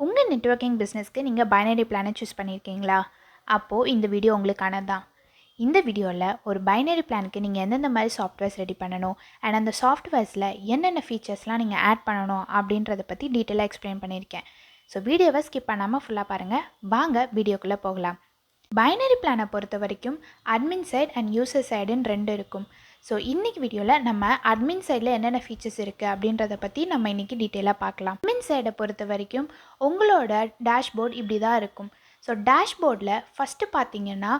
உங்கள் நெட்வொர்க்கிங் பிஸ்னஸ்க்கு நீங்கள் பைனரி பிளானை சூஸ் பண்ணியிருக்கீங்களா அப்போது இந்த வீடியோ உங்களுக்கானது தான் இந்த வீடியோவில் ஒரு பைனரி பிளானுக்கு நீங்கள் எந்தெந்த மாதிரி சாஃப்ட்வேர்ஸ் ரெடி பண்ணணும்? அண்ட் அந்த சாஃப்ட்வேர்ஸில் என்னென்ன ஃபீச்சர்ஸ்லாம் நீங்கள் ஆட் பண்ணணும்? அப்படின்றத பற்றி டீட்டெயிலாக எக்ஸ்பிளைன் பண்ணியிருக்கேன் ஸோ வீடியோவை ஸ்கிப் பண்ணாமல் ஃபுல்லாக பாருங்கள் வாங்க வீடியோக்குள்ளே போகலாம். பைனரி பிளானை பொறுத்த வரைக்கும் அட்மின் சைட் அண்ட் யூசர் சைடுன்னு ரெண்டு இருக்கும். ஸோ இன்றைக்கி வீடியோவில் நம்ம அட்மின் சைடில் என்னென்ன ஃபீச்சர்ஸ் இருக்குது அப்படின்றத பற்றி நம்ம இன்றைக்கி டீட்டெயிலாக பார்க்கலாம். அட்மின் சைடை பொறுத்த வரைக்கும் உங்களோட டேஷ்போர்ட் இப்படி தான் இருக்கும். ஸோ டேஷ்போர்டில் ஃபஸ்ட்டு பார்த்தீங்கன்னா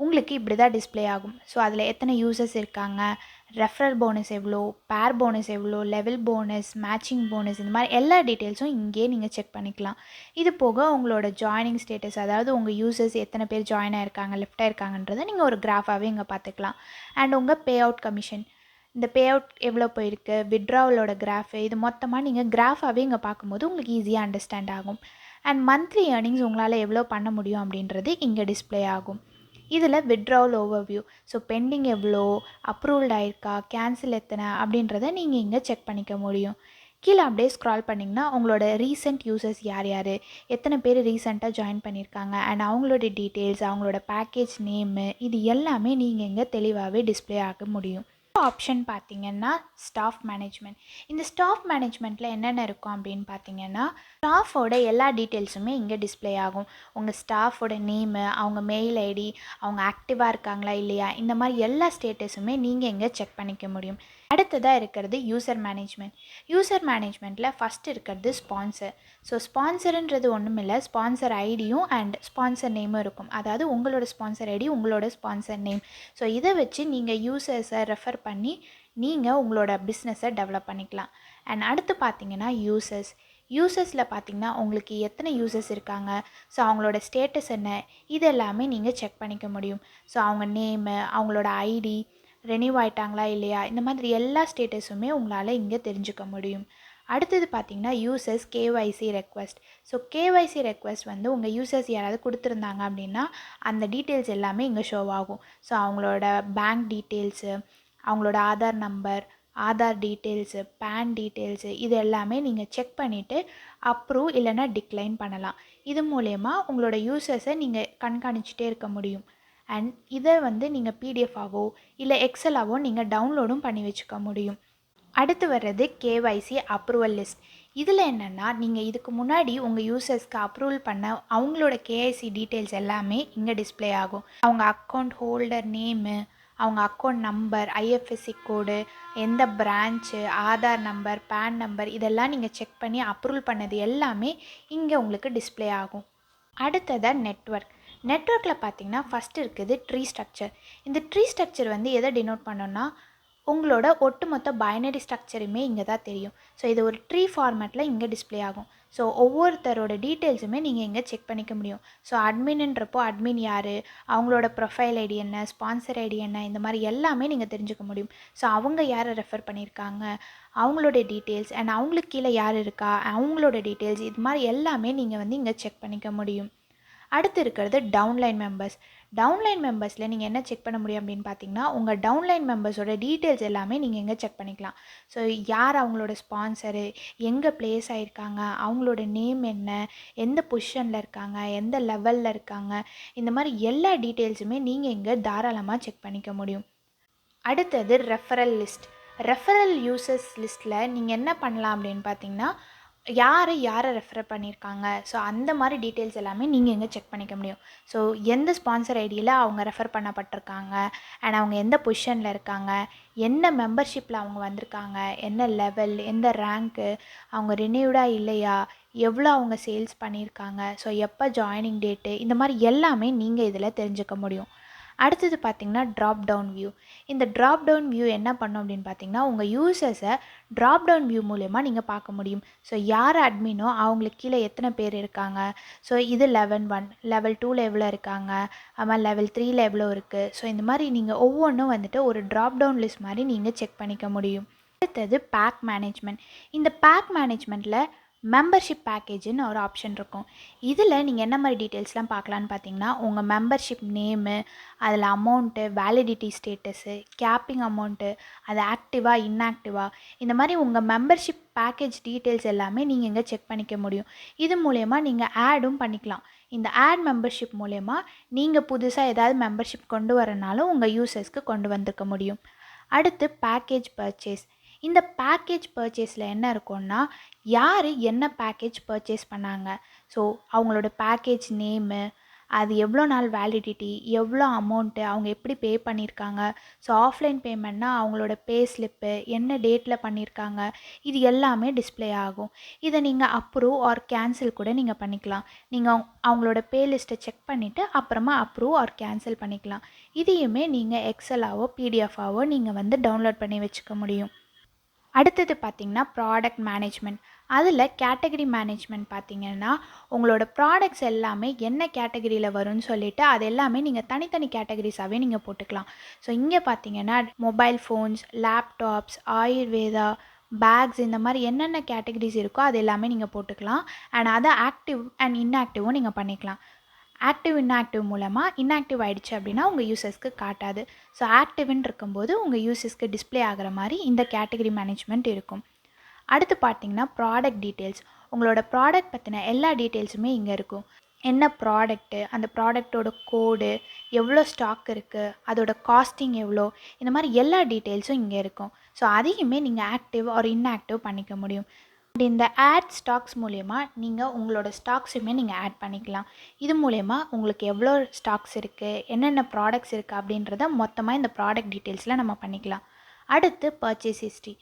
உங்களுக்கு இப்படி தான் டிஸ்ப்ளே ஆகும். ஸோ அதில் எத்தனை யூசர்ஸ் இருக்காங்க? ரெஃபரல் போனஸ் எவ்வளோ பேர் போனஸ் எவ்வளோ லெவல் போனஸ் மேட்சிங் போனஸ் இந்த மாதிரி எல்லா டீட்டெயில்ஸும் இங்கேயே நீங்கள் செக் பண்ணிக்கலாம். இது போக உங்களோட ஜாயினிங் ஸ்டேட்டஸ் அதாவது உங்கள் யூசர்ஸ் எத்தனை பேர் ஜாயின் ஆயிருக்காங்க லெஃப்ட் ஆயிருக்காங்கன்றதை நீங்கள் ஒரு கிராஃபாகவே இங்கே பார்த்துக்கலாம். அண்ட் உங்கள் பே அவுட் கமிஷன் இந்த பே அவுட் எவ்வளோ போயிருக்கு விட்ராவலோட கிராஃபு இது மொத்தமாக நீங்கள் கிராஃபாகவே இங்கே பார்க்கும்போது உங்களுக்கு ஈஸியாக அண்டர்ஸ்டாண்ட் ஆகும். அண்ட் மந்த்லி ஏர்னிங்ஸ் உங்களால் எவ்வளோ பண்ண முடியும் அப்படின்றது இங்கே டிஸ்ப்ளே ஆகும். இதில் விட்ராவல் ஓவர்வியூ ஸோ பெண்டிங் எவ்வளோ அப்ரூவ்ட் ஆயிருக்கா கேன்சல் எத்தனை அப்படின்றத நீங்கள் இங்கே செக் பண்ணிக்க முடியும். கீழே அப்படியே ஸ்க்ரால் பண்ணிங்கன்னா உங்களோட ரீசெண்ட் யூசர்ஸ் யார் யார்? எத்தனை பேர் ரீசெண்டாக ஜாயின் பண்ணியிருக்காங்க? அண்ட் அவங்களோட டீட்டெயில்ஸ் அவங்களோட பேக்கேஜ் நேமு இது எல்லாமே நீங்கள் இங்கே தெளிவாகவே டிஸ்ப்ளே ஆக முடியும். ஆப்ஷன் பார்த்தீங்கன்னா ஸ்டாஃப் மேனேஜ்மெண்ட் இந்த ஸ்டாஃப் மேனேஜ்மெண்ட்டில் என்னென்ன இருக்கும் அப்படின்னு பார்த்தீங்கன்னா ஸ்டாஃபோட எல்லா டீட்டெயில்ஸுமே இங்கே டிஸ்ப்ளே ஆகும். உங்கள் ஸ்டாஃபோட நேமு அவங்க மெயில் ஐடி அவங்க ஆக்டிவாக இருக்காங்களா இல்லையா இந்த மாதிரி எல்லா ஸ்டேட்டஸுமே நீங்கள் இங்கே செக் பண்ணிக்க முடியும். அடுத்ததாக இருக்கிறது யூசர் மேனேஜ்மெண்ட் யூசர் மேனேஜ்மெண்ட்டில் ஃபஸ்ட் இருக்கிறது ஸ்பான்சர் ஸோ ஸ்பான்சருன்றது ஒன்றும் இல்லை ஸ்பான்சர் ஐடியும் அண்ட் ஸ்பான்சர் நேமும் இருக்கும். அதாவது உங்களோட ஸ்பான்சர் ஐடி உங்களோட ஸ்பான்சர் நேம் ஸோ இதை வச்சு நீங்கள் யூசர்ஸை ரெஃபர் பண்ணி நீங்கள் உங்களோட பிஸ்னஸை டெவலப் பண்ணிக்கலாம். அண்ட் அடுத்து பார்த்தீங்கன்னா யூசர்ஸ் யூசர்ஸில் பார்த்தீங்கன்னா உங்களுக்கு எத்தனை யூசர்ஸ் இருக்காங்க? ஸோ அவங்களோட ஸ்டேட்டஸ் என்ன? இது எல்லாமே நீங்கள் செக் பண்ணிக்க முடியும். ஸோ அவங்க நேமு அவங்களோட ஐடி ரெனியூ ஆயிட்டாங்களா இல்லையா? இந்த மாதிரி எல்லா ஸ்டேட்டஸுமே உங்களால் இங்கே தெரிஞ்சுக்க முடியும். அடுத்தது பார்த்தீங்கன்னா users KYC request so KYC request வந்து உங்கள் யூசர்ஸ் யாராவது கொடுத்துருந்தாங்க அப்படின்னா அந்த டீட்டெயில்ஸ் எல்லாமே இங்கே ஷோ ஆகும். ஸோ அவங்களோட பேங்க் டீட்டெயில்ஸு அவங்களோட Aadhaar number Aadhaar details PAN details இது எல்லாமே நீங்கள் செக் பண்ணிவிட்டு அப்ரூவ் இல்லைனா டிக்ளைன் பண்ணலாம். இது மூலயமா உங்களோட யூசர்ஸை நீங்கள் கண்காணிச்சிட்டே இருக்க முடியும். அண்ட் இதை வந்து நீங்கள் பிடிஎஃபாவோ இல்லை எக்ஸலாவோ நீங்கள் டவுன்லோடும் பண்ணி வச்சுக்க முடியும். அடுத்து வர்றது கேஒய்சி அப்ரூவல் லிஸ்ட் இதில் என்னென்னா நீங்கள் இதுக்கு முன்னாடி உங்கள் யூசர்ஸ்க்கு அப்ரூவல் பண்ண அவங்களோட கேஐசி டீட்டெயில்ஸ் எல்லாமே இங்கே டிஸ்ப்ளே ஆகும். அவங்க அக்கௌண்ட் ஹோல்டர் நேமு அவங்க அக்கௌண்ட் நம்பர் ஐஎஃப்எஸ்சி கோடு எந்த branch Aadhaar number PAN number இதெல்லாம் நீங்கள் செக் பண்ணி அப்ரூவல் பண்ணது எல்லாமே இங்கே உங்களுக்கு டிஸ்ப்ளே ஆகும். அடுத்ததாக நெட்ஒர்க் நெட்ஒர்க்கில் பார்த்தீங்கன்னா ஃபஸ்ட்டு இருக்குது ட்ரீ ஸ்ட்ரக்சர் இந்த ட்ரீ ஸ்ட்ரக்சர் வந்து எதை டினோட் பண்ணோன்னா உங்களோட ஒட்டுமொத்த பைனரி ஸ்ட்ரக்சருமே இங்கே தான் தெரியும். ஸோ இது ஒரு ட்ரீ ஃபார்மேட்டில் இங்கே டிஸ்ப்ளே ஆகும். ஸோ ஒவ்வொருத்தரோட டீட்டெயில்ஸுமே நீங்கள் இங்கே செக் பண்ணிக்க முடியும். ஸோ அட்மின்ன்றப்போ அட்மின் யார்? அவங்களோட ப்ரொஃபைல் ஐடி என்ன? ஸ்பான்சர் ஐடி என்ன? இந்த மாதிரி எல்லாமே நீங்கள் தெரிஞ்சுக்க முடியும். ஸோ அவங்க யாரை ரெஃபர் பண்ணியிருக்காங்க? அவங்களோட டீட்டெயில்ஸ் அண்ட் அவங்களுக்கு கீழே யார் இருக்கா? அவங்களோட டீட்டெயில்ஸ் இது மாதிரி எல்லாமே நீங்கள் வந்து இங்கே செக் பண்ணிக்க முடியும். அடுத்து இருக்கிறது டவுன்லைன் மெம்பர்ஸ் டவுன்லைன் மெம்பர்ஸில் நீங்கள் என்ன செக் பண்ண முடியும் அப்படின்னு பார்த்தீங்கன்னா உங்கள் டவுன்லைன் மெம்பர்ஸோட டீட்டெயில்ஸ் எல்லாமே நீங்கள் இங்கே செக் பண்ணிக்கலாம். ஸோ யார் அவங்களோட ஸ்பான்சரு எங்கே ப்ளேஸ் ஆகிருக்காங்க அவங்களோட நேம் என்ன எந்த பொசிஷனில் இருக்காங்க எந்த லெவலில் இருக்காங்க இந்த மாதிரி எல்லா டீட்டெயில்ஸுமே நீங்கள் இங்கே தாராளமாக செக் பண்ணிக்க முடியும். அடுத்தது ரெஃபரல் லிஸ்ட் ரெஃபரல் யூசர்ஸ் லிஸ்ட்டில் நீங்கள் என்ன பண்ணலாம் அப்படின்னு பார்த்தீங்கன்னா யார் யாரை ரெஃபர் பண்ணியிருக்காங்க? ஸோ அந்த மாதிரி டீட்டெயில்ஸ் எல்லாமே நீங்கள் எங்கே செக் பண்ணிக்க முடியும். ஸோ எந்த ஸ்பான்சர் ஐடியில் அவங்க ரெஃபர் பண்ணப்பட்டிருக்காங்க? அண்ட் அவங்க எந்த பொசிஷனில் இருக்காங்க? என்ன மெம்பர்ஷிப்பில் அவங்க வந்திருக்காங்க? என்ன லெவல் எந்த ரேங்க்கு அவங்க ரினியூடாக இல்லையா? எவ்வளோ அவங்க சேல்ஸ் பண்ணியிருக்காங்க? ஸோ எப்போ ஜாயினிங் டேட்டு இந்த மாதிரி எல்லாமே நீங்கள் இதில் தெரிஞ்சுக்க முடியும். அடுத்தது பார்த்திங்கன்னா ட்ராப் டவுன் வியூ இந்த ட்ராப் டவுன் வியூ என்ன பண்ணும் அப்படின்னு பார்த்தீங்கன்னா உங்கள் யூசர்ஸை ட்ராப் டவுன் வியூ மூலயமா நீங்கள் பார்க்க முடியும். ஸோ யார் அட்மினோ அவங்களுக்கு கீழே எத்தனை பேர் இருக்காங்க? ஸோ இது லெவன் ஒன் லெவல் டூவில் எவ்வளோ இருக்காங்க. ஆமாம் லெவல் த்ரீயில் எவ்வளோ இருக்குது ஸோ இந்த மாதிரி நீங்கள் ஒவ்வொன்றும் வந்துட்டு ஒரு ட்ராப் டவுன் லிஸ்ட் மாதிரி நீங்கள் செக் பண்ணிக்க முடியும். அடுத்தது பேக் மேனேஜ்மெண்ட் இந்த பேக் மேனேஜ்மெண்ட்டில் மெம்பர்ஷிப் பேக்கேஜுன்னு ஒரு ஆப்ஷன் இருக்கும். இதில் நீங்கள் என்ன மாதிரி டீட்டெயில்ஸ்லாம் பார்க்கலான்னு பார்த்தீங்கன்னா உங்கள் மெம்பர்ஷிப் நேமு அதில் amount validity status capping amount அது ஆக்டிவாக இன்ஆக்டிவாக இந்த மாதிரி உங்கள் மெம்பர்ஷிப் பேக்கேஜ் டீட்டெயில்ஸ் எல்லாமே நீங்கள் இங்கே செக் பண்ணிக்க முடியும். இது மூலயமா நீங்கள் ஆடும் பண்ணிக்கலாம். இந்த ஆட் மெம்பர்ஷிப் மூலயமா நீங்கள் புதுசாக ஏதாவது மெம்பர்ஷிப் கொண்டு வரனாலும் உங்கள் யூசர்ஸ்க்கு கொண்டு வந்திருக்க முடியும். அடுத்து பேக்கேஜ் பர்ச்சேஸ் இந்த பேக்கேஜ் பர்ச்சேஸில் என்ன இருக்கும்னா யார் என்ன பேக்கேஜ் பர்ச்சேஸ் பண்ணாங்க? ஸோ அவங்களோட பேக்கேஜ் நேமு அது எவ்வளோ நாள் வேலிடிட்டி எவ்வளோ அமௌண்ட்டு அவங்க எப்படி பே பண்ணியிருக்காங்க ஸோ ஆஃப்லைன் பேமெண்ட்னா அவங்களோட பே ஸ்லிப்பு என்ன டேட்டில் பண்ணியிருக்காங்க இது எல்லாமே டிஸ்ப்ளே ஆகும். இதை நீங்கள் அப்ரூவ் ஆர் கேன்சல் கூட நீங்கள் பண்ணிக்கலாம். நீங்கள் அவங்களோட பே லிஸ்ட்டை செக் பண்ணிவிட்டு அப்புறமா அப்ரூவ் ஆர் கேன்சல் பண்ணிக்கலாம். இதையுமே நீங்கள் எக்ஸலாவோ பிடிஎஃபாவோ நீங்கள் வந்து டவுன்லோட் பண்ணி வச்சுக்க முடியும். அடுத்தது பார்த்திங்கன்னா ப்ராடக்ட் மேனேஜ்மெண்ட் அதில் கேட்டகரி மேனேஜ்மெண்ட் பார்த்தீங்கன்னா உங்களோட ப்ராடக்ட்ஸ் எல்லாமே என்ன கேட்டகரியில் வரும்னு சொல்லிட்டு அது எல்லாமே நீங்கள் தனித்தனி கேட்டகரிஸாகவே நீங்கள் போட்டுக்கலாம். ஸோ இங்கே பார்த்தீங்கன்னா mobile phones laptops Ayurveda bags இந்த மாதிரி என்னென்ன கேட்டகரிஸ் இருக்கோ அது எல்லாமே நீங்கள் போட்டுக்கலாம். அண்ட் அதை ஆக்டிவ் அண்ட் இன்ஆக்டிவும் நீங்கள் பண்ணிக்கலாம். ஆக்டிவ் இன்ஆக்டிவ் மூலமாக இன்ஆக்டிவ் ஆகிடுச்சு அப்படின்னா உங்கள் யூசர்ஸ்க்கு காட்டாது. ஸோ ஆக்டிவ்னு இருக்கும்போது உங்கள் யூசர்ஸ்க்கு டிஸ்ப்ளே ஆகிற மாதிரி இந்த கேட்டகரி மேனேஜ்மெண்ட் இருக்கும். அடுத்து பார்த்தீங்கன்னா ப்ராடக்ட் டீட்டெயில்ஸ் உங்களோட ப்ராடக்ட் பற்றின எல்லா டீட்டெயில்ஸுமே இங்கே இருக்கும். என்ன ப்ராடக்ட்டு அந்த ப்ராடக்டோட கோடு எவ்வளோ ஸ்டாக் இருக்குது அதோட காஸ்டிங் எவ்வளோ இந்த மாதிரி எல்லா டீட்டெயில்ஸும் இங்கே இருக்கும். ஸோ அதையுமே நீங்கள் ஆக்டிவ் ஒரு இன்ஆக்டிவ் பண்ணிக்க முடியும். இந்த ஆட் ஸ்டாக்ஸ் மூலயமா நீங்கள் உங்களோட ஸ்டாக்ஸுமே நீங்கள் ஆட் பண்ணிக்கலாம். இது மூலயமா உங்களுக்கு எவ்வளோ ஸ்டாக்ஸ் இருக்குது என்னென்ன ப்ராடக்ட்ஸ் இருக்குது அப்படின்றத மொத்தமாக இந்த ப்ராடக்ட் டீட்டெயில்ஸில் நம்ம பண்ணிக்கலாம். அடுத்து பர்ச்சேஸ் ஹிஸ்ட்ரி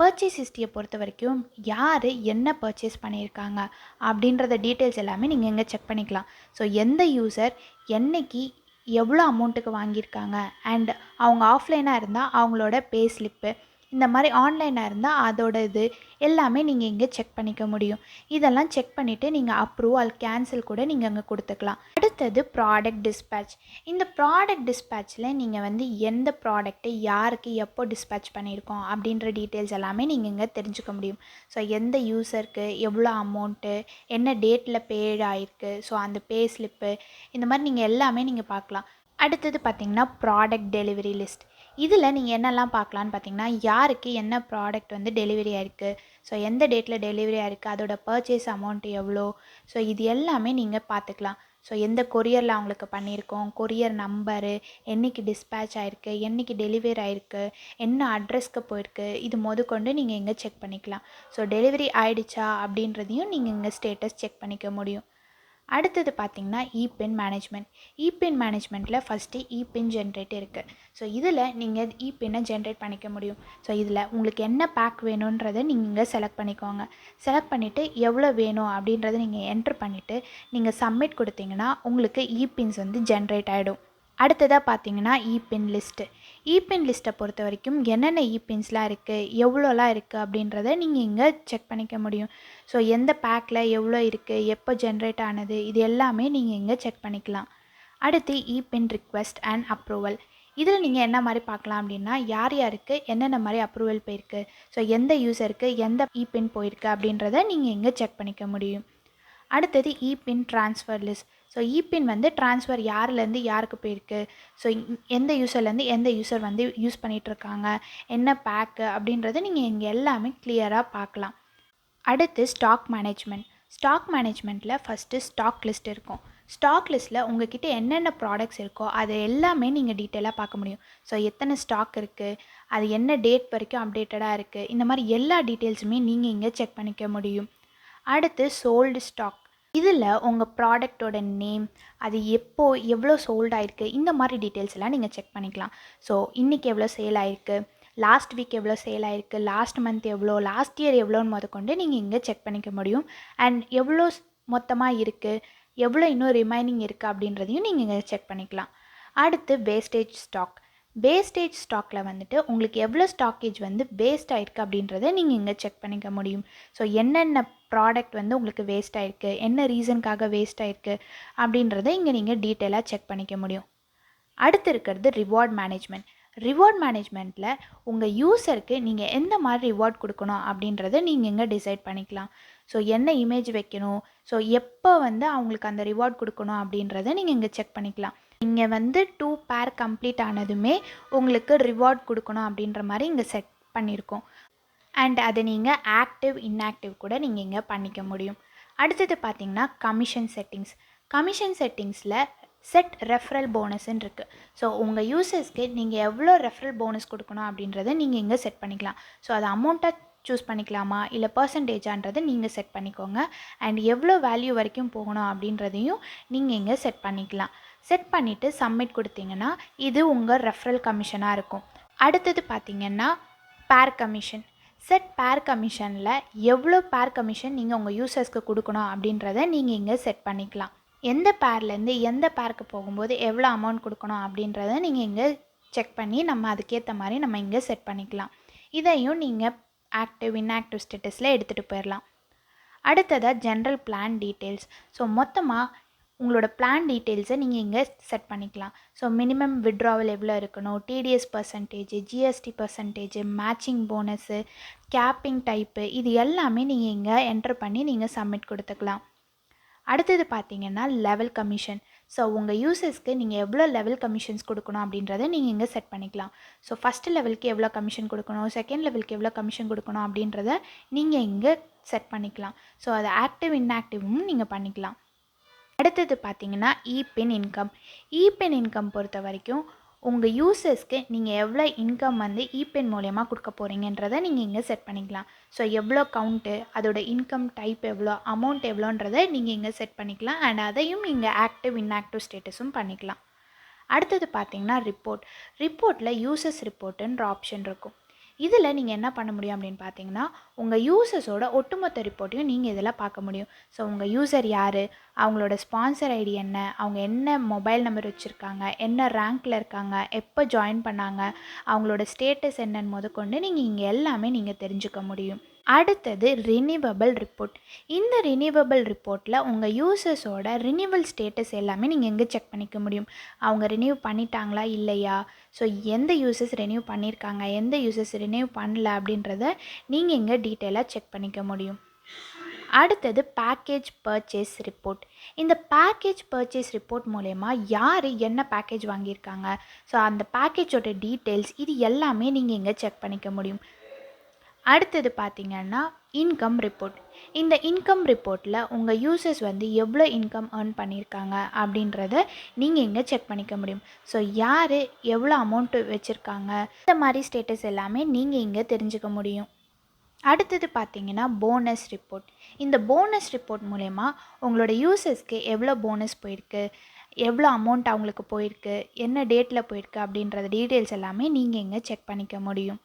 பர்ச்சேஸ் ஹிஸ்ட்ரியை பொறுத்த வரைக்கும் யார் என்ன பர்ச்சேஸ் பண்ணியிருக்காங்க அப்படின்றத டீட்டெயில்ஸ் எல்லாமே நீங்கள் இங்கே செக் பண்ணிக்கலாம். ஸோ எந்த யூசர் என்னைக்கு எவ்வளோ அமௌண்ட்டுக்கு வாங்கியிருக்காங்க அண்ட் அவங்க ஆஃப்லைனாக இருந்தால் அவங்களோட பே ஸ்லிப்பு இந்த மாதிரி ஆன்லைனாக இருந்தால் அதோட இது எல்லாமே நீங்கள் இங்கே செக் பண்ணிக்க முடியும். இதெல்லாம் செக் பண்ணிவிட்டு நீங்கள் அப்ரூவ் கேன்சல் கூட நீங்கள் அங்கே கொடுத்துக்கலாம். அடுத்தது ப்ராடக்ட் டிஸ்பேட்ச் இந்த ப்ராடக்ட் டிஸ்பேட்சில் நீங்கள் வந்து எந்த ப்ராடக்ட்டை யாருக்கு எப்போ டிஸ்பேட்ச் பண்ணியிருக்கோம் அப்படின்ற டீட்டெயில்ஸ் எல்லாமே நீங்கள் இங்கே தெரிஞ்சுக்க முடியும். ஸோ எந்த யூஸருக்கு எவ்வளோ அமௌண்ட்டு என்ன டேட்டில் பேட் ஆகிருக்கு ஸோ அந்த பே ஸ்லிப்பு இந்த மாதிரி நீங்கள் எல்லாமே நீங்கள் பார்க்கலாம். அடுத்தது பார்த்திங்கன்னா ப்ராடக்ட் டெலிவரி லிஸ்ட் இதில் நீங்கள் என்னெல்லாம் பார்க்கலான்னு பார்த்தீங்கன்னா யாருக்கு என்ன ப்ராடக்ட் வந்து டெலிவரி ஆயிருக்கு? ஸோ எந்த டேட்டில் டெலிவரி ஆயிருக்கு? அதோட பர்ச்சேஸ் அமௌண்ட் எவ்வளோ? ஸோ இது எல்லாமே நீங்கள் பார்த்துக்கலாம். ஸோ எந்த கொரியரில் அவங்களுக்கு பண்ணியிருக்கோம்? கொரியர் நம்பரு என்றைக்கு டிஸ்பேச் ஆகிருக்கு என்றைக்கு டெலிவரி ஆகிருக்கு என்ன அட்ரஸ்க்கு போயிருக்கு? இது முதற்கொண்டு நீங்கள் இங்கே செக் பண்ணிக்கலாம். ஸோ டெலிவரி ஆயிடுச்சா அப்படின்றதையும் நீங்கள் இங்கே ஸ்டேட்டஸ் செக் பண்ணிக்க முடியும். அடுத்தது பார்த்திங்கன்னா இபின் மேனேஜ்மெண்ட் இபின் மேனேஜ்மெண்ட்டில் ஃபஸ்ட்டு இபின் ஜென்ரேட் இருக்குது ஸோ இதில் நீங்கள் இபின்னை ஜென்ரேட் பண்ணிக்க முடியும். ஸோ இதில் உங்களுக்கு என்ன பேக் வேணுன்றதை நீங்கள் இங்கே செலக்ட் பண்ணிக்கோங்க. செலக்ட் பண்ணிவிட்டு எவ்வளோ வேணும் அப்படின்றத நீங்கள் என்ட்ரு பண்ணிவிட்டு நீங்கள் சப்மிட் கொடுத்தீங்கன்னா உங்களுக்கு இபின்ஸ் வந்து ஜென்ரேட் ஆகிடும் அடுத்ததாக பார்த்தீங்கன்னா இபின் லிஸ்ட்டு இபின் லிஸ்ட்டை பொறுத்த வரைக்கும் என்னென்ன இபின்ஸ்லாம் இருக்குது எவ்வளோலாம் இருக்குது அப்படின்றத நீங்கள் இங்கே செக் பண்ணிக்க முடியும். ஸோ எந்த பேக்கில் எவ்வளோ இருக்குது எப்போ ஜென்ரேட் ஆனது இது எல்லாமே நீங்கள் இங்கே செக் பண்ணிக்கலாம். அடுத்து இபின் ரிக்வெஸ்ட் அண்ட் அப்ரூவல் இதில் நீங்கள் என்ன மாதிரி பார்க்கலாம் அப்படின்னா யார் யாருக்கு என்னென்ன மாதிரி அப்ரூவல் போயிருக்கு ஸோ எந்த யூஸருக்கு எந்த இபின் போயிருக்கு அப்படின்றத நீங்கள் இங்கே செக் பண்ணிக்க முடியும். அடுத்தது epin transfer list so epin வந்து ட்ரான்ஸ்ஃபர் யார்லேருந்து யாருக்கு போயிருக்கு? ஸோ எந்த யூசர்லேருந்து எந்த யூசர் வந்து யூஸ் பண்ணிகிட்ருக்காங்க என்ன பேக்கு அப்படின்றத நீங்கள் இங்கே எல்லாமே கிளியராக பார்க்கலாம் அடுத்து ஸ்டாக் மேனேஜ்மெண்ட் ஸ்டாக் மேனேஜ்மெண்ட்டில் ஃபஸ்ட்டு ஸ்டாக் லிஸ்ட் இருக்கும். ஸ்டாக் லிஸ்ட்டில் உங்ககிட்ட என்னென்ன ப்ராடக்ட்ஸ் இருக்கோ அது எல்லாமே நீங்கள் டீட்டெயிலாக பார்க்க முடியும். ஸோ எத்தனை ஸ்டாக் இருக்குது அது என்ன டேட் வரைக்கும் அப்டேட்டடாக இருக்குது இந்த மாதிரி எல்லா டீட்டெயில்ஸுமே நீங்கள் இங்கே செக் பண்ணிக்க முடியும். அடுத்து சோல்டு ஸ்டாக் இதில் உங்கள் ப்ராடக்டோட நேம் அது எப்போ எவ்வளோ சோல்ட் ஆயிருக்கு இந்த மாதிரி டீட்டெயில்ஸ் எல்லாம் நீங்கள் செக் பண்ணிக்கலாம். ஸோ இன்றைக்கி எவ்வளோ சேல் ஆயிருக்கு லாஸ்ட் வீக் எவ்வளோ சேல் ஆயிருக்கு லாஸ்ட் மந்த் எவ்வளோ லாஸ்ட் இயர் எவ்வளோன்னு முத கொண்டு நீங்கள் இங்கே செக் பண்ணிக்க முடியும். அண்ட் எவ்வளோ மொத்தமாக இருக்குது எவ்வளோ இன்னும் ரிமைனிங் இருக்குது அப்படின்றதையும் நீங்கள் இங்கே செக் பண்ணிக்கலாம். அடுத்து வேஸ்டேஜ் ஸ்டாக் வேஸ்டேஜ் ஸ்டாக்கில் வந்துட்டு உங்களுக்கு எவ்வளோ ஸ்டாக்கேஜ் வந்து வேஸ்ட் ஆகிருக்கு அப்படின்றத நீங்கள் இங்கே செக் பண்ணிக்க முடியும். ஸோ என்னென்ன ப்ராடக்ட் வந்து உங்களுக்கு வேஸ்ட் ஆயிருக்கு. என்ன ரீசனுக்காக வேஸ்ட் ஆயிருக்கு அப்படின்றத இங்கே நீங்கள் டீட்டெயிலாக செக் பண்ணிக்க முடியும். அடுத்து இருக்கிறது ரிவார்ட் மேனேஜ்மெண்ட் ரிவார்ட் மேனேஜ்மெண்ட்டில் உங்கள் யூஸருக்கு நீங்கள் எந்த மாதிரி ரிவார்ட் கொடுக்கணும் அப்படின்றத நீங்கள் இங்கே டிசைட் பண்ணிக்கலாம். ஸோ என்ன இமேஜ் வைக்கணும்? ஸோ எப்போ வந்து அவங்களுக்கு அந்த ரிவார்ட் கொடுக்கணும் அப்படின்றத நீங்கள் இங்கே செக் பண்ணிக்கலாம். இங்கே வந்து டூ பேர் கம்ப்ளீட் ஆனதுமே உங்களுக்கு ரிவார்ட் கொடுக்கணும் அப்படின்ற மாதிரி இங்கே செட் பண்ணியிருக்கோம் அண்ட் அதை நீங்கள் ஆக்டிவ் இன்ஆக்டிவ் கூட நீங்கள் இங்கே பண்ணிக்க முடியும். அடுத்தது பார்த்தீங்கன்னா கமிஷன் செட்டிங்ஸ் கமிஷன் செட்டிங்ஸில் செட் ரெஃபரல் போனஸ்ன்னு இருக்குது ஸோ உங்கள் யூசர்ஸ்க்கு நீங்கள் எவ்வளோ ரெஃபரல் போனஸ் கொடுக்கணும் அப்படின்றத நீங்கள் இங்கே செட் பண்ணிக்கலாம். ஸோ அது அமௌண்ட்டாக சூஸ் பண்ணிக்கலாமா? இல்லை பர்சன்டேஜான்றதை நீங்கள் செட் பண்ணிக்கோங்க. அண்ட் எவ்வளோ வேல்யூ வரைக்கும் போகணும் அப்படின்றதையும் நீங்கள் இங்கே செட் பண்ணிக்கலாம். செட் பண்ணிவிட்டு சப்மிட் கொடுத்தீங்கன்னா இது உங்கள் ரெஃபரல் கமிஷனாக இருக்கும். அடுத்தது பார்த்தீங்கன்னா பேர் கமிஷன் செட் பேர் கமிஷனில் எவ்வளோ பேர் கமிஷன் நீங்கள் உங்கள் யூசர்ஸ்க்கு கொடுக்கணும் அப்படின்றத நீங்கள் இங்கே செட் பண்ணிக்கலாம். எந்த பேர்லேருந்து எந்த பேருக்கு போகும்போது எவ்வளோ அமௌண்ட் கொடுக்கணும் அப்படின்றத நீங்கள் இங்கே செக் பண்ணி நம்ம அதுக்கேற்ற மாதிரி நம்ம இங்கே செட் பண்ணிக்கலாம். இதையும் நீங்கள் ஆக்டிவ் இன்ஆக்டிவ் ஸ்டேட்டஸில் எடுத்துகிட்டு போயிடலாம் அடுத்ததாக ஜென்ரல் பிளான் டீட்டெயில்ஸ் ஸோ மொத்தமாக உங்களோட பிளான் டீட்டெயில்ஸை நீங்கள் இங்கே செட் பண்ணிக்கலாம். ஸோ மினிமம் விட்ராவல் எவ்வளோ இருக்கணும்? TDS percentage GST percentage matching bonus capping type இது எல்லாமே நீங்கள் இங்கே என்டர் பண்ணி நீங்கள் சப்மிட் கொடுத்துக்கலாம். அடுத்தது பார்த்தீங்கன்னா லெவல் கமிஷன் ஸோ உங்கள் யூசர்ஸ்க்கு நீங்கள் எவ்வளோ லெவல் கமிஷன்ஸ் கொடுக்கணும் அப்படின்றத நீங்கள் இங்கே செட் பண்ணிக்கலாம். ஸோ ஃபஸ்ட்டு லெவலுக்கு எவ்வளோ கமிஷன் கொடுக்கணும்? செகண்ட் லெவலுக்கு எவ்வளோ கமிஷன் கொடுக்கணும் அப்படின்றத நீங்கள் இங்கே செட் பண்ணிக்கலாம். ஸோ அது ஆக்டிவ் இன்ஆக்டிவும் நீங்கள் பண்ணிக்கலாம். அடுத்தது பார்த்தீங்கன்னா இபின் இன்கம் இபின் இன்கம் பொறுத்த வரைக்கும் உங்கள் யூசர்ஸ்க்கு நீங்கள் எவ்வளோ இன்கம் வந்து இபென் மூலயமா கொடுக்க போகிறீங்கன்றதை நீங்கள் இங்கே செட் பண்ணிக்கலாம். ஸோ எவ்வளோ கவுண்ட்டு அதோட இன்கம் டைப் எவ்வளோ அமௌண்ட் எவ்வளோன்றதை நீங்கள் இங்கே செட் பண்ணிக்கலாம். அண்ட் அதையும் நீங்கள் ஆக்டிவ் இன்ஆக்டிவ் ஸ்டேட்டஸும் பண்ணிக்கலாம். அடுத்தது பார்த்தீங்கன்னா ரிப்போர்ட் ரிப்போர்ட்டில் யூசர்ஸ் ரிப்போர்ட்டுன்ற ஆப்ஷன் இருக்கும். இதில் நீங்கள் என்ன பண்ண முடியும் அப்படின்னு பார்த்தீங்கன்னா உங்கள் யூசர்ஸோட ஒட்டுமொத்த ரிப்போர்ட்டையும் நீங்கள் இதில் பார்க்க முடியும். ஸோ உங்கள் யூசர் யார்? அவங்களோட ஸ்பான்சர் ஐடி என்ன? அவங்க என்ன மொபைல் நம்பர் வச்சுருக்காங்க? என்ன ரேங்க்கில் இருக்காங்க? எப்போ ஜாயின் பண்ணாங்க? அவங்களோட ஸ்டேட்டஸ் என்னன்னு முதற்கொண்டு நீங்கள் இங்கே எல்லாமே நீங்கள் தெரிஞ்சுக்க முடியும். அடுத்தது ரினியூவபிள் ரிப்போர்ட் இந்த ரினியூவபிள் ரிப்போர்ட்டில் உங்கள் யூசர்ஸோட ரினியூவல் ஸ்டேட்டஸ் எல்லாமே நீங்கள் எங்கே செக் பண்ணிக்க முடியும்? அவங்க ரினியூ பண்ணிட்டாங்களா இல்லையா? ஸோ எந்த யூசர்ஸ் ரினியூ பண்ணியிருக்காங்க எந்த யூசர்ஸ் ரினியூ பண்ணல அப்படின்றத நீங்கள் இங்கே டீட்டெயிலாக செக் பண்ணிக்க முடியும். அடுத்தது பேக்கேஜ் பர்ச்சேஸ் ரிப்போர்ட் இந்த பேக்கேஜ் பர்ச்சேஸ் ரிப்போர்ட் மூலயமா யார் என்ன பேக்கேஜ் வாங்கியிருக்காங்க? ஸோ அந்த பேக்கேஜோட டீட்டெயில்ஸ் இது எல்லாமே நீங்கள் இங்கே செக் பண்ணிக்க முடியும். அடுத்தது பார்த்திங்கன்னா இன்கம் ரிப்போர்ட் இந்த இன்கம் ரிப்போர்ட்டில் உங்கள் யூசர்ஸ் வந்து எவ்வளோ இன்கம் ஏர்ன் பண்ணியிருக்காங்க அப்படின்றத நீங்கள் இங்கே செக் பண்ணிக்க முடியும். ஸோ யார் எவ்வளோ அமௌண்ட்டு வச்சுருக்காங்க இந்த மாதிரி ஸ்டேட்டஸ் எல்லாமே நீங்கள் இங்கே தெரிஞ்சுக்க முடியும். அடுத்தது பார்த்தீங்கன்னா போனஸ் ரிப்போர்ட் இந்த போனஸ் ரிப்போர்ட் மூலயமா உங்களோட யூசர்ஸ்க்கு எவ்வளோ போனஸ் போயிருக்கு எவ்வளோ அமௌண்ட் அவங்களுக்கு போயிருக்கு என்ன டேட்டில் போயிருக்கு அப்படின்றத டீட்டெயில்ஸ் எல்லாமே நீங்கள் இங்கே செக் பண்ணிக்க முடியும்.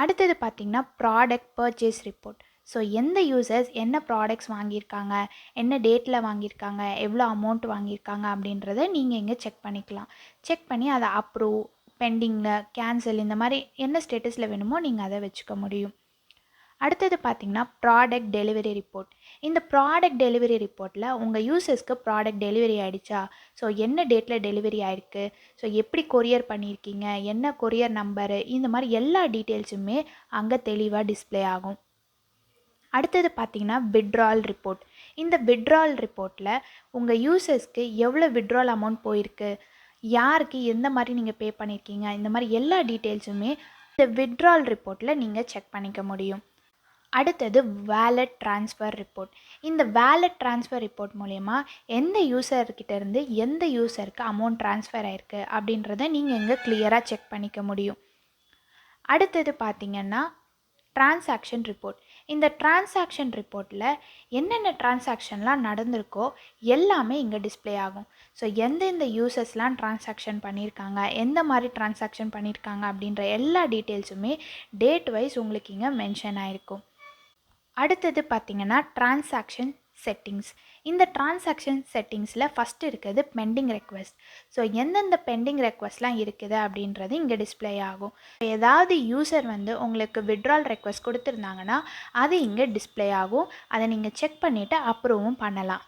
அடுத்தது பார்த்திங்கன்னா ப்ராடக்ட் பர்ச்சேஸ் ரிப்போர்ட் ஸோ எந்த யூசர்ஸ் என்ன ப்ராடக்ட்ஸ் வாங்கியிருக்காங்க என்ன டேட்டில் வாங்கியிருக்காங்க எவ்வளோ அமௌண்ட் வாங்கியிருக்காங்க அப்படின்றத நீங்கள் இங்கே செக் பண்ணிக்கலாம். செக் பண்ணி அதை அப்ரூவ் பெண்டிங்கில் கேன்சல் இந்த மாதிரி என்ன ஸ்டேட்டஸில் வேணுமோ நீங்கள் அதை வச்சுக்க முடியும். அடுத்தது பார்த்திங்கன்னா ப்ராடக்ட் டெலிவரி ரிப்போர்ட் இந்த ப்ராடக்ட் டெலிவரி ரிப்போர்ட்டில் உங்கள் யூசர்ஸ்க்கு ப்ராடக்ட் டெலிவரி ஆகிடுச்சா ஸோ என்ன டேட்டில் டெலிவரி ஆகிருக்கு ஸோ எப்படி கொரியர் பண்ணியிருக்கீங்க? என்ன கொரியர் நம்பரு இந்த மாதிரி எல்லா டீட்டெயில்ஸுமே அங்கே தெளிவாக டிஸ்ப்ளே ஆகும். அடுத்தது பார்த்திங்கன்னா விட்ரால் ரிப்போர்ட் இந்த விட்ரால் ரிப்போர்ட்டில் உங்கள் யூசர்ஸ்க்கு எவ்வளோ விட்ரால் அமௌண்ட் போயிருக்கு? யாருக்கு எந்த மாதிரி நீங்கள் பே பண்ணியிருக்கீங்க? இந்த மாதிரி எல்லா டீட்டெயில்ஸுமே இந்த விட்ரால் ரிப்போர்ட்டில் நீங்கள் செக் பண்ணிக்க முடியும். அடுத்தது வேலட் ட்ரான்ஸ்ஃபர் ரிப்போர்ட் இந்த வேலட் ட்ரான்ஸ்ஃபர் ரிப்போர்ட் மூலயமா எந்த யூசர்கிட்ட இருந்து எந்த யூசருக்கு அமௌண்ட் ட்ரான்ஸ்ஃபர் ஆயிருக்கு அப்படின்றத நீங்கள் இங்கே கிளியராக செக் பண்ணிக்க முடியும். அடுத்தது பார்த்திங்கன்னா டிரான்சாக்ஷன் ரிப்போர்ட் இந்த டிரான்சாக்ஷன் ரிப்போர்ட்டில் என்னென்ன டிரான்சாக்ஷன்லாம் நடந்திருக்கோ எல்லாமே இங்கே டிஸ்ப்ளே ஆகும். ஸோ எந்தெந்த யூசர்ஸ்லாம் டிரான்சாக்ஷன் பண்ணியிருக்காங்க எந்த மாதிரி டிரான்சாக்ஷன் பண்ணியிருக்காங்க அப்படின்ற எல்லா டீட்டெயில்ஸுமே டேட் வைஸ் உங்களுக்கு இங்கே மென்ஷன் ஆகிருக்கும் அடுத்தது பார்த்திங்கன்னா டிரான்சாக்ஷன் செட்டிங்ஸ் இந்த டிரான்சாக்ஷன் செட்டிங்ஸில் ஃபஸ்ட்டு இருக்கிறது பெண்டிங் ரெக்வஸ்ட் ஸோ எந்தெந்த பெண்டிங் ரெக்வஸ்ட்லாம் இருக்குது அப்படின்றது இங்கே டிஸ்ப்ளே ஆகும். ஏதாவது யூசர் வந்து உங்களுக்கு விட்ரால் ரெக்வஸ்ட் கொடுத்துருந்தாங்கன்னா அது இங்கே டிஸ்ப்ளே ஆகும். அதை நீங்கள் செக் பண்ணிவிட்டு அப்ரூவும் பண்ணலாம்.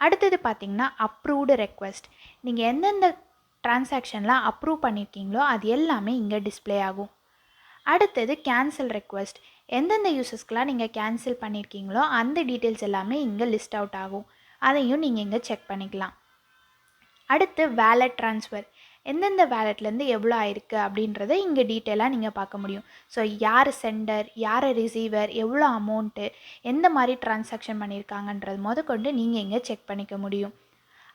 அடுத்தது பார்த்திங்கன்னா அப்ரூவ்டு ரெக்வஸ்ட் நீங்கள் எந்தெந்த டிரான்சாக்ஷன்லாம் அப்ரூவ் பண்ணியிருக்கீங்களோ அது எல்லாமே இங்கே டிஸ்ப்ளே ஆகும். அடுத்தது கேன்சல் ரெக்வஸ்ட் எந்தெந்த யூசஸ்க்கெலாம் நீங்கள் கேன்சல் பண்ணியிருக்கீங்களோ அந்த டீட்டெயில்ஸ் எல்லாமே இங்கே லிஸ்ட் அவுட் ஆகும். அதையும் நீங்கள் இங்கே செக் பண்ணிக்கலாம். அடுத்து வேலட் ட்ரான்ஸ்ஃபர் எந்தெந்த வேலட்லேருந்து எவ்வளோ ஆயிருக்கு அப்படின்றத இங்கே டீட்டெயிலாக நீங்கள் பார்க்க முடியும். ஸோ யார் சென்டர் யார் ரிசீவர் எவ்வளோ அமௌண்ட்டு எந்த மாதிரி டிரான்சாக்ஷன் பண்ணியிருக்காங்கன்றது முதற்கொண்டு நீங்கள் இங்கே செக் பண்ணிக்க முடியும்.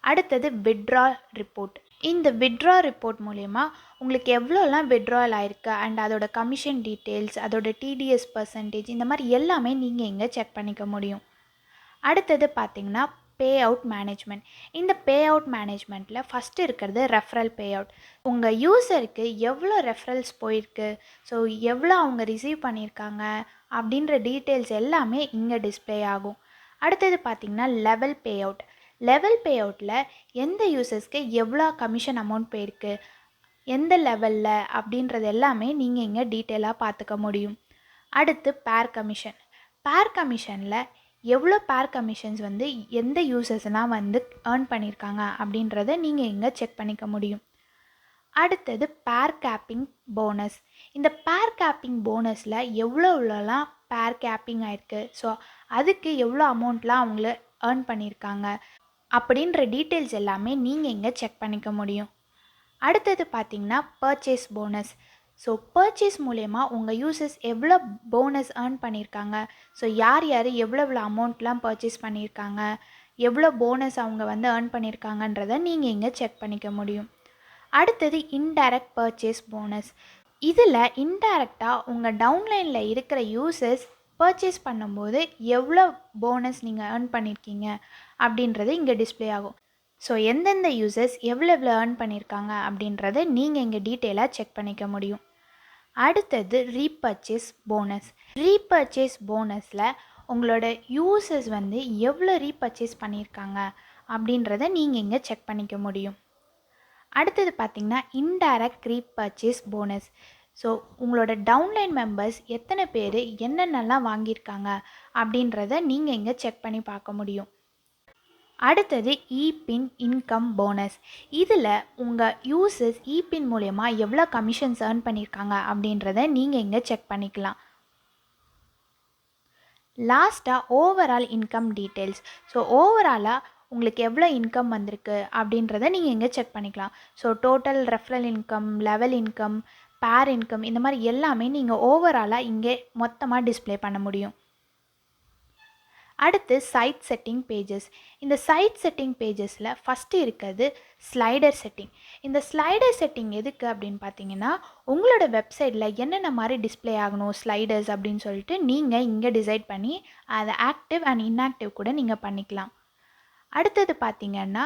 அடுத்தது விட்ரா ரிப்போர்ட் இந்த விட்ரா ரிப்போர்ட் மூலயமா உங்களுக்கு எவ்வளோலாம் விட்ரால் ஆயிருக்கு அண்ட் அதோட கமிஷன் டீட்டெயில்ஸ் அதோட டிடிஎஸ் பர்சன்டேஜ் இந்த மாதிரி எல்லாமே நீங்கள் இங்கே செக் பண்ணிக்க முடியும். அடுத்தது பார்த்திங்கன்னா பே அவுட் மேனேஜ்மெண்ட் இந்த பே அவுட் மேனேஜ்மெண்ட்டில் ஃபஸ்ட்டு இருக்கிறது ரெஃபரல் பே அவுட் உங்கள் யூஸருக்கு எவ்வளோ ரெஃபரல்ஸ் போயிருக்கு? ஸோ எவ்வளோ அவங்க ரிசீவ் பண்ணியிருக்காங்க? அப்படின்ற டீட்டெயில்ஸ் எல்லாமே இங்கே டிஸ்ப்ளே ஆகும். அடுத்தது பார்த்திங்கன்னா level pay out level pay அவுட்டில் எந்த யூசர்ஸ்க்கு எவ்வளோ கமிஷன் அமௌண்ட் போயிருக்கு எந்த லெவலில் அப்படின்றது எல்லாமே நீங்கள் இங்கே டீட்டெயிலாக பார்த்துக்க முடியும். அடுத்து பேர் கமிஷன் பேர் கமிஷனில் எவ்வளோ பேர் கமிஷன்ஸ் வந்து எந்த யூசர்ஸ்னால் வந்து ஏர்ன் பண்ணியிருக்காங்க அப்படின்றத நீங்கள் இங்கே செக் பண்ணிக்க முடியும். அடுத்தது பேர் கேப்பிங் போனஸ் இந்த பேர் கேப்பிங் போனஸில் எவ்வளோ எவ்வளோலாம் பேர் கேப்பிங் ஆயிருக்கு? ஸோ அதுக்கு எவ்வளோ அமௌண்ட்லாம் அவங்கள ஏர்ன் பண்ணியிருக்காங்க அப்படின்ற டீட்டெயில்ஸ் எல்லாமே நீங்கள் இங்கே செக் பண்ணிக்க முடியும். அடுத்தது பார்த்திங்கன்னா பர்ச்சேஸ் போனஸ் ஸோ பர்ச்சேஸ் மூலயமா உங்கள் யூசர்ஸ் எவ்வளோ போனஸ் ஏர்ன் பண்ணியிருக்காங்க ஸோ யார் யார் எவ்வளோ எவ்வளோ அமௌண்ட்லாம் பர்ச்சேஸ் பண்ணியிருக்காங்க எவ்வளோ போனஸ் அவங்க வந்து ஏர்ன் பண்ணியிருக்காங்கன்றதை நீங்கள் இங்கே செக் பண்ணிக்க முடியும். அடுத்தது இன்டைரக்ட் பர்ச்சேஸ் போனஸ் இதில் இன்டைரக்டாக உங்கள் டவுன்லைனில் இருக்கிற யூசர்ஸ் பர்ச்சேஸ் பண்ணும்போது எவ்வளோ போனஸ் நீங்கள் ஏர்ன் பண்ணியிருக்கீங்க அப்படின்றது இங்கே டிஸ்ப்ளே ஆகும். ஸோ எந்தெந்த யூசர்ஸ் எவ்வளோ எவ்வளோ ஏர்ன் பண்ணியிருக்காங்க அப்படின்றத நீங்கள் இங்கே டீட்டெயிலாக செக் பண்ணிக்க முடியும். அடுத்தது ரீபர்ச்சேஸ் போனஸ் ரீபர்ச்சேஸ் போனஸில் உங்களோட யூசர்ஸ் வந்து எவ்வளோ ரீபர்ச்சேஸ் பண்ணியிருக்காங்க அப்படின்றத நீங்கள் இங்கே செக் பண்ணிக்க முடியும். அடுத்தது பார்த்திங்கன்னா இன்டைரக்ட் ரீபர்ச்சேஸ் போனஸ் ஸோ உங்களோட டவுன்லைன் மெம்பர்ஸ் எத்தனை பேர் என்னென்னலாம் வாங்கியிருக்காங்க அப்படின்றத நீங்கள் இங்கே செக் பண்ணி பார்க்க முடியும். அடுத்தது இபின் இன்கம் போனஸ் இதில் உங்கள் யூசர்ஸ் இபின் மூலயமா எவ்வளோ கமிஷன்ஸ் ஏர்ன் பண்ணியிருக்காங்க அப்படின்றத நீங்கள் இங்கே செக் பண்ணிக்கலாம். லாஸ்ட்டாக ஓவரால் இன்கம் டீட்டெயில்ஸ் ஸோ ஓவராலாக உங்களுக்கு எவ்வளோ இன்கம் வந்திருக்கு அப்படின்றத நீங்கள் இங்கே செக் பண்ணிக்கலாம். So total referral income level income pair income இந்த மாதிரி எல்லாமே நீங்கள் ஓவராலாக இங்கே மொத்தமாக டிஸ்ப்ளே பண்ண முடியும். அடுத்து சைட் செட்டிங் பேஜஸ் இந்த சைட் செட்டிங் பேஜஸில் ஃபஸ்ட்டு இருக்கிறது ஸ்லைடர் செட்டிங் இந்த ஸ்லைடர் செட்டிங் எதுக்கு அப்படின்னு பார்த்தீங்கன்னா உங்களோட வெப்சைட்டில் என்னென்ன மாதிரி டிஸ்ப்ளே ஆகணும் ஸ்லைடர்ஸ் அப்படின்னு சொல்லிட்டு நீங்கள் இங்கே டிசைட் பண்ணி அதை ஆக்டிவ் அண்ட் இன்ஆக்டிவ் கூட நீங்கள் பண்ணிக்கலாம். அடுத்தது பார்த்தீங்கன்னா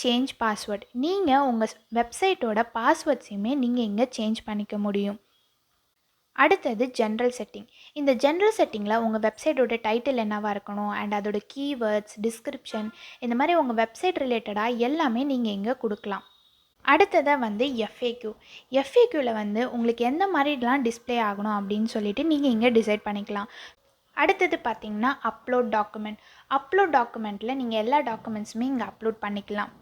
சேஞ்ச் பாஸ்வேர்ட் நீங்கள் உங்கள் வெப்சைட்டோட பாஸ்வேர்ட்ஸையுமே நீங்கள் இங்கே சேஞ்ச் பண்ணிக்க முடியும். அடுத்தது ஜென்ரல் செட்டிங் இந்த ஜென்ரல் செட்டிங்கில் உங்கள் வெப்சைட்டோட டைட்டில் என்னவாக இருக்கணும்? அண்ட் அதோட கீவேர்ட்ஸ் டிஸ்கிரிப்ஷன் இந்த மாதிரி உங்கள் வெப்சைட் ரிலேட்டடாக எல்லாமே நீங்கள் இங்கே கொடுக்கலாம். அடுத்ததாக வந்து எஃப்ஏக்யூ எஃப்ஏக்யூவில் வந்து உங்களுக்கு எந்த மாதிரிலாம் டிஸ்ப்ளே ஆகணும் அப்படின்னு சொல்லிட்டு நீங்கள் இங்கே டிசைட் பண்ணிக்கலாம். அடுத்தது பார்த்திங்கன்னா அப்லோட் டாக்குமெண்ட் அப்லோட் டாக்குமெண்ட்டில் நீங்கள் எல்லா டாக்குமெண்ட்ஸுமே இங்கே அப்லோட் பண்ணிக்கலாம்.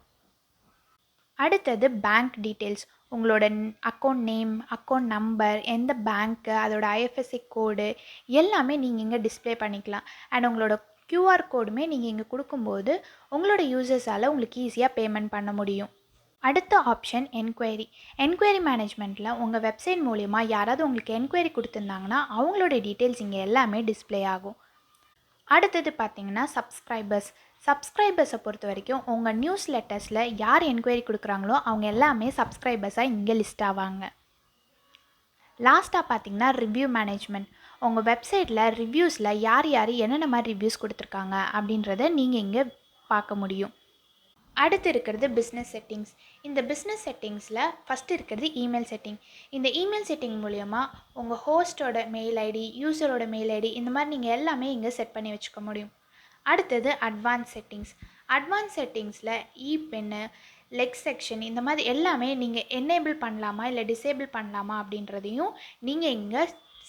அடுத்தது பேங்க் டீட்டெயில்ஸ் உங்களோட அக்கௌண்ட் நேம் அக்கௌண்ட் நம்பர் எந்த பேங்க்கு அதோட ஐஎஃப்எஸ்சி கோடு எல்லாமே நீங்கள் இங்கே டிஸ்ப்ளே பண்ணிக்கலாம். அண்ட் உங்களோட க்யூஆர் கோடுமே நீங்கள் இங்கே கொடுக்கும்போது உங்களோட யூசர்ஸால் உங்களுக்கு ஈஸியாக பேமெண்ட் பண்ண முடியும். அடுத்த ஆப்ஷன் என்கொயரி என்கொயரி மேனேஜ்மெண்ட்டில் உங்கள் வெப்சைட் மூலிமா யாராவது உங்களுக்கு என்கொயரி கொடுத்துருந்தாங்கன்னா அவங்களோட டீட்டெயில்ஸ் இங்கே எல்லாமே டிஸ்ப்ளே ஆகும். அடுத்தது பார்த்தீங்கன்னா சப்ஸ்கிரைபர்ஸ் சப்ஸ்கிரைபர்ஸை பொறுத்த வரைக்கும் உங்கள் நியூஸ் லெட்டர்ஸில் யார் என்கொயரி கொடுக்குறாங்களோ அவங்க எல்லாமே சப்ஸ்கிரைபர்ஸாக இங்கே லிஸ்ட் ஆவாங்க. லாஸ்ட்டாக பார்த்தீங்கன்னா ரிவ்யூ மேனேஜ்மெண்ட் உங்கள் வெப்சைட்டில் ரிவ்யூஸில் யார் யார் என்னென்ன மாதிரி ரிவ்யூஸ் கொடுத்துருக்காங்க அப்படின்றத நீங்கள் இங்கே பார்க்க முடியும். அடுத்து இருக்கிறது பிஸ்னஸ் செட்டிங்ஸ் இந்த பிஸ்னஸ் செட்டிங்ஸில் ஃபஸ்ட்டு இருக்கிறது இமெயில் செட்டிங் இந்த இமெயில் செட்டிங் மூலயமா உங்கள் ஹோஸ்டோட மெயில் ஐடி யூசரோட மெயில் ஐடி இந்த மாதிரி நீங்கள் எல்லாமே இங்கே செட் பண்ணி வச்சுக்க முடியும். அடுத்தது அட்வான்ஸ் செட்டிங்ஸ் அட்வான்ஸ் செட்டிங்ஸில் இ பென்னு லெக் செக்ஷன் இந்த மாதிரி எல்லாமே நீங்கள் என்னேபிள் பண்ணலாமா இல்லை டிசேபிள் பண்ணலாமா அப்படின்றதையும் நீங்கள் இங்கே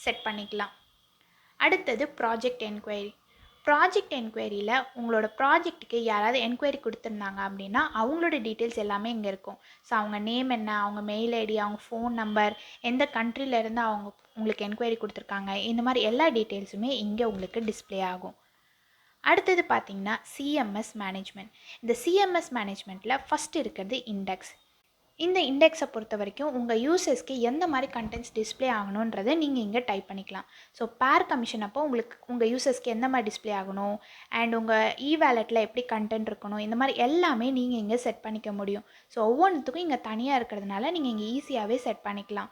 செட் பண்ணிக்கலாம். அடுத்தது ப்ராஜெக்ட் என்கொயரி ப்ராஜெக்ட் என்கொயரியில் உங்களோட ப்ராஜெக்ட்டுக்கு யாராவது என்கொயரி கொடுத்துருந்தாங்க அப்படின்னா அவங்களோட டீட்டெயில்ஸ் எல்லாமே இங்கே இருக்கும். ஸோ அவங்க நேம் என்ன அவங்க மெயில் ஐடி அவங்க ஃபோன் நம்பர் எந்த கண்ட்ரிலேருந்து அவங்க உங்களுக்கு என்கொயரி கொடுத்துருக்காங்க இந்த மாதிரி எல்லா டீட்டெயில்ஸுமே இங்கே உங்களுக்கு டிஸ்ப்ளே ஆகும். அடுத்தது பார்த்திங்கன்னா சிஎம்எஸ் மேனேஜ்மெண்ட் இந்த சிஎம்எஸ் மேனேஜ்மெண்ட்டில் ஃபஸ்ட் இருக்கிறது இண்டெக்ஸ் இந்த இண்டெக்ஸை பொறுத்த வரைக்கும் உங்கள் யூசர்ஸ்க்கு எந்த மாதிரி கண்டென்ட்ஸ் டிஸ்ப்ளே ஆகணுன்றதை நீங்கள் இங்கே டைப் பண்ணிக்கலாம். ஸோ பேர் கமிஷன் அப்போ உங்களுக்கு உங்கள் யூசர்ஸ்க்கு எந்த மாதிரி டிஸ்ப்ளே ஆகணும்? அண்ட் உங்கள் இ வேலெட்டில் எப்படி கண்டென்ட் இருக்கணும்? இந்த மாதிரி எல்லாமே நீங்கள் இங்கே செட் பண்ணிக்க முடியும். ஸோ ஒவ்வொன்றுத்துக்கும் இங்கே தனியாக இருக்கிறதுனால நீங்கள் இங்கே ஈஸியாகவே செட் பண்ணிக்கலாம்.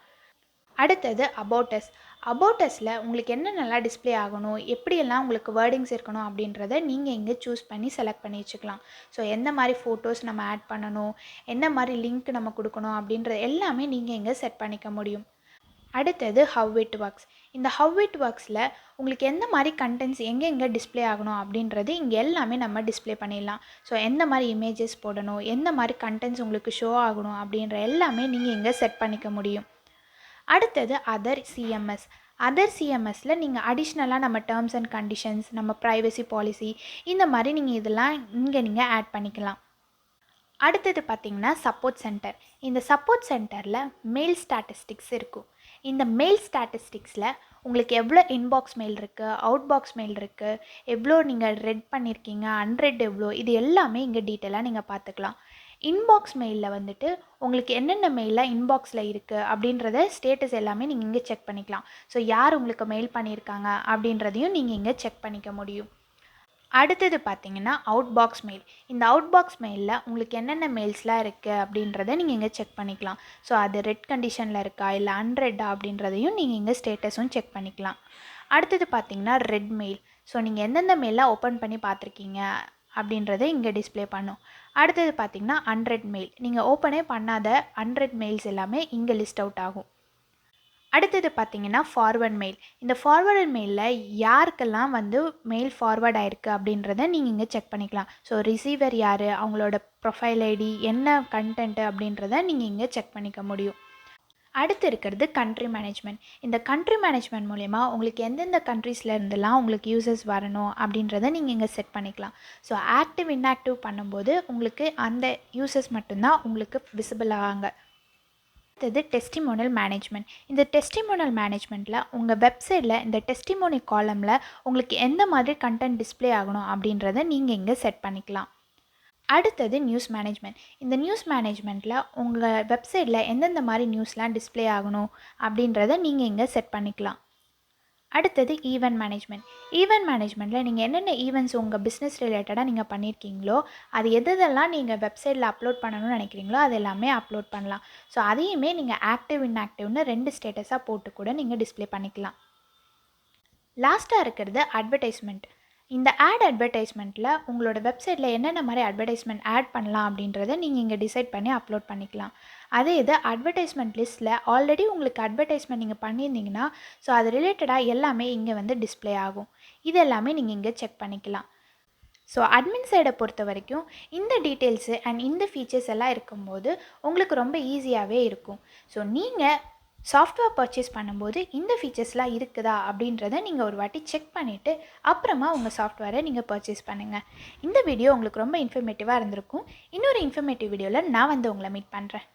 அடுத்தது அபோட்டஸ் அபோட்டஸில் உங்களுக்கு என்னென்னலாம் டிஸ்ப்ளே ஆகணும்? எப்படியெல்லாம் உங்களுக்கு வேர்டிங்ஸ் இருக்கணும் அப்படின்றத நீங்கள் இங்கே சூஸ் பண்ணி செலக்ட் பண்ணி வச்சுக்கலாம். ஸோ எந்த மாதிரி ஃபோட்டோஸ் நம்ம ஆட் பண்ணணும்? என்ன மாதிரி லிங்க் நம்ம கொடுக்கணும்? அப்படின்றது எல்லாமே நீங்கள் இங்கே செட் பண்ணிக்க முடியும். அடுத்தது ஹவ் இட் ஒர்க்ஸ் இந்த ஹவ் இட் ஒர்க்ஸில் உங்களுக்கு எந்த மாதிரி கண்டென்ட்ஸ் எங்கே எங்கே டிஸ்ப்ளே ஆகணும் அப்படின்றது இங்கே எல்லாமே நம்ம டிஸ்ப்ளே பண்ணிடலாம். ஸோ எந்த மாதிரி இமேஜஸ் போடணும்? எந்த மாதிரி கண்டென்ட்ஸ் உங்களுக்கு ஷோ ஆகணும்? அப்படின்ற எல்லாமே நீங்கள் இங்கே செட் பண்ணிக்க முடியும். அடுத்தது அதர் சிஎம்எஸ் அதர் சிஎம்எஸில் நீங்கள் அடிஷ்னலாக நம்ம டேர்ம்ஸ் அண்ட் கண்டிஷன்ஸ் நம்ம ப்ரைவசி பாலிசி இந்த மாதிரி நீங்கள் இதெல்லாம் இங்கே நீங்கள் ஆட் பண்ணிக்கலாம். அடுத்தது பார்த்திங்கன்னா சப்போர்ட் சென்டர் இந்த சப்போர்ட் சென்டரில் மெயில் ஸ்டாட்டிஸ்டிக்ஸ் இருக்கும். இந்த மெயில் ஸ்டாட்டிஸ்டிக்ஸில் உங்களுக்கு எவ்வளோ இன்பாக்ஸ் மெயில் இருக்குது அவுட் பாக்ஸ் மெயில் இருக்குது எவ்வளோ நீங்கள் ரெட் பண்ணியிருக்கீங்க அன்ரெட் எவ்வளோ இது எல்லாமே இங்கே டீட்டெயிலாக நீங்கள் பார்த்துக்கலாம் இன்பாக்ஸ் மெயிலில் வந்துட்டு உங்களுக்கு என்னென்ன மெயிலாக இன்பாக்ஸில் இருக்குது அப்படின்றத ஸ்டேட்டஸ் எல்லாமே நீங்கள் இங்கே செக் பண்ணிக்கலாம். ஸோ யார் உங்களுக்கு மெயில் பண்ணியிருக்காங்க அப்படின்றதையும் நீங்கள் இங்கே செக் பண்ணிக்க முடியும். அடுத்தது பார்த்தீங்கன்னா அவுட் பாக்ஸ் மெயில் இந்த அவுட் பாக்ஸ் மெயிலில் உங்களுக்கு என்னென்ன மெயில்ஸ்லாம் இருக்குது அப்படின்றத நீங்கள் இங்கே செக் பண்ணிக்கலாம். ஸோ அது ரெட் கண்டிஷனில் இருக்கா இல்லை அன்ரெட்டா அப்படின்றதையும் நீங்கள் இங்கே ஸ்டேட்டஸும் செக் பண்ணிக்கலாம். அடுத்தது பார்த்தீங்கன்னா ரெட் மெயில் ஸோ நீங்கள் எந்தெந்த மெயிலாக ஓப்பன் பண்ணி பார்த்துருக்கீங்க அப்படின்றத இங்கே டிஸ்பிளே பண்ணும். அடுத்தது பார்த்திங்கன்னா ஹண்ட்ரட் மெயில் நீங்கள் ஓப்பனே பண்ணாத ஹண்ட்ரட் மெயில்ஸ் எல்லாமே இங்கே லிஸ்ட் அவுட் ஆகும். அடுத்தது பார்த்திங்கன்னா ஃபார்வர்ட் மெயில் இந்த ஃபார்வர்ட் மெயிலில் யாருக்கெல்லாம் வந்து மெயில் ஃபார்வர்ட் ஆயிருக்கு அப்படின்றத நீங்கள் இங்கே செக் பண்ணிக்கலாம். ஸோ ரிசீவர் யார்? அவங்களோட ப்ரொஃபைல் ஐடி என்ன கண்டென்ட்டு அப்படின்றத நீங்கள் இங்கே செக் பண்ணிக்க முடியும். அடுத்து இருக்கிறது கண்ட்ரி மேனேஜ்மெண்ட் இந்த கண்ட்ரி மேனேஜ்மெண்ட் மூலயமா உங்களுக்கு எந்தெந்த கண்ட்ரீஸில் இருந்தெல்லாம் உங்களுக்கு யூசர்ஸ் வரணும் அப்படின்றத நீங்கள் இங்கே செட் பண்ணிக்கலாம். ஸோ ஆக்டிவ் இன்ஆக்டிவ் பண்ணும்போது உங்களுக்கு அந்த யூசர்ஸ் மட்டும்தான் உங்களுக்கு விசிபிள் ஆவாங்க. அடுத்தது டெஸ்டிமோனல் மேனேஜ்மெண்ட் இந்த டெஸ்டிமோனல் மேனேஜ்மெண்ட்டில் உங்கள் வெப்சைட்டில் இந்த டெஸ்டிமோனி காலமில் உங்களுக்கு எந்த மாதிரி கண்டென்ட் டிஸ்ப்ளே ஆகணும் அப்படின்றத நீங்கள் இங்கே செட் பண்ணிக்கலாம். அடுத்தது நியூஸ் மேனேஜ்மெண்ட் இந்த நியூஸ் மேனேஜ்மெண்ட்டில் உங்கள் வெப்சைட்டில் எந்தெந்த மாதிரி நியூஸ்லாம் டிஸ்ப்ளே ஆகணும் அப்படின்றத நீங்கள் இங்கே செட் பண்ணிக்கலாம். அடுத்தது ஈவெண்ட் மேனேஜ்மெண்ட் ஈவெண்ட் மேனேஜ்மெண்ட்டில் நீங்கள் என்னென்ன ஈவெண்ட்ஸ் உங்கள் பிஸ்னஸ் ரிலேட்டடாக நீங்கள் பண்ணியிருக்கீங்களோ அது எது எதெல்லாம் நீங்கள் வெப்சைட்டில் அப்லோட் பண்ணணும்னு நினைக்கிறீங்களோ அது எல்லாமே அப்லோட் பண்ணலாம். ஸோ அதையுமே நீங்கள் ஆக்டிவ் இன்ஆக்டிவ்னு ரெண்டு ஸ்டேட்டஸாக போட்டு கூட நீங்கள் டிஸ்ப்ளே பண்ணிக்கலாம். லாஸ்ட்டாக இருக்கிறது அட்வர்டைஸ்மெண்ட் இந்த ஆட் அட்வர்டைஸ்மெண்ட்டில் உங்களோட வெப்சைட்டில் என்னென்ன மாதிரி அட்வர்டைஸ்மெண்ட் ஆட் பண்ணலாம் அப்படின்றத நீங்கள் இங்கே டிசைட் பண்ணி அப்லோட் பண்ணிக்கலாம். அதே இது அட்வர்டைஸ்மெண்ட் லிஸ்ட்டில் ஆல்ரெடி உங்களுக்கு அட்வர்டைஸ்மெண்ட் நீங்கள் பண்ணியிருந்தீங்கன்னா ஸோ அது ரிலேட்டடாக எல்லாமே இங்கே வந்து டிஸ்ப்ளே ஆகும். இது எல்லாமே நீங்கள் இங்கே செக் பண்ணிக்கலாம். ஸோ அட்மின் சைடை பொறுத்த வரைக்கும் இந்த டீட்டெயில்ஸு அண்ட் இந்த ஃபீச்சர்ஸ் எல்லாம் இருக்கும்போது உங்களுக்கு ரொம்ப ஈஸியாகவே இருக்கும். ஸோ நீங்கள் சாஃப்ட்வேர் பர்ச்சேஸ் பண்ணும்போது இந்த ஃபீச்சர்ஸ்லாம் இருக்குதா அப்படின்றத நீங்கள் ஒரு வாட்டி செக் பண்ணிவிட்டு அப்புறமா உங்கள் சாஃப்ட்வேரை நீங்கள் பர்ச்சேஸ் பண்ணுங்கள் இந்த வீடியோ உங்களுக்கு ரொம்ப இன்ஃபர்மேட்டிவாக இருந்திருக்கும். இன்னொரு இன்ஃபர்மேட்டிவ் வீடியோவில் நான் வந்து உங்களை மீட் பண்ணுறேன்